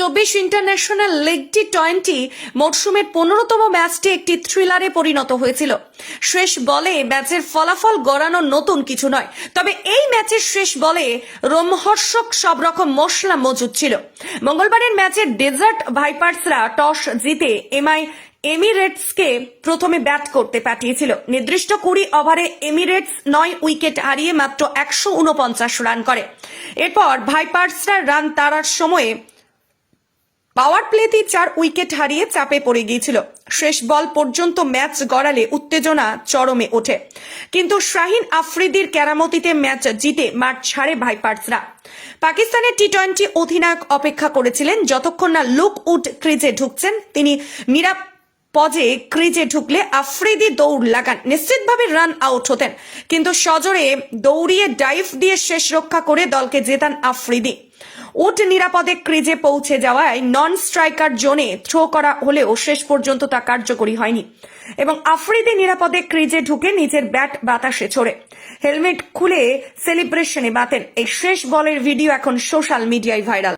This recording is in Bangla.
চব্বিশ ইন্টারন্যাশনাল লিগ টি টোয়েন্টি মরশুমের পনেরোতম ম্যাচটি একটি থ্রিলারে পরিণত হয়েছিল। শেষ বলে ম্যাচের ফলাফল গড়ানো নতুন কিছু নয়। তবে এই ম্যাচের শেষ বলে রোমহর্ষক সব রকম মশলা মজুদ ছিল। মঙ্গলবারের ম্যাচের ডেজার্ট ভাইপার্সরা টস জিতে এমআই এমিরেটসকে প্রথমে ব্যাট করতে পাঠিয়েছিল। নির্দিষ্ট কুড়ি ওভারে এমিরেটস নয় উইকেট হারিয়ে মাত্র একশো উনপঞ্চাশ রান করে। এরপর ভাইপার্সরা রান তাড়ার সময়ে পাওয়ার প্লেতেই চার উইকেট হারিয়ে চাপে পড়ে গিয়েছিল। শেষ বল পর্যন্ত ম্যাচ গড়ালে উত্তেজনা চরমে ওঠে। কিন্তু শাহিন আফ্রিদির কেরামতিতে ম্যাচ জিতে মাঠ ছাড়ে ভাইপার্সরা। পাকিস্তানের টি টোয়েন্টি অধিনায়ক অপেক্ষা করেছিলেন। যতক্ষণ না লুক উড ক্রিজে ঢুকছেন, তিনি নিরাপ পজে ক্রিজে ঢুকলে আফ্রিদি দৌড় লাগান। নিশ্চিতভাবে রান আউট হতেন। কিন্তু সজোরে দৌড়িয়ে ডাইভ দিয়ে শেষ রক্ষা করে দলকে জেতান আফ্রিদি। উট নিরাপদে ক্রিজে পৌঁছে যাওয়ায় নন স্ট্রাইকার জোনে থ্রো করা হলেও শেষ পর্যন্ত তা কার্যকরী হয়নি এবং আফ্রিদি নিরাপদে ক্রিজে ঢুকে নিজের ব্যাট বাতাসে ছড়ে। হেলমেট খুলে সেলিব্রেশনে বাতেন। এই শেষ বলের ভিডিও এখন সোশ্যাল মিডিয়ায় ভাইরাল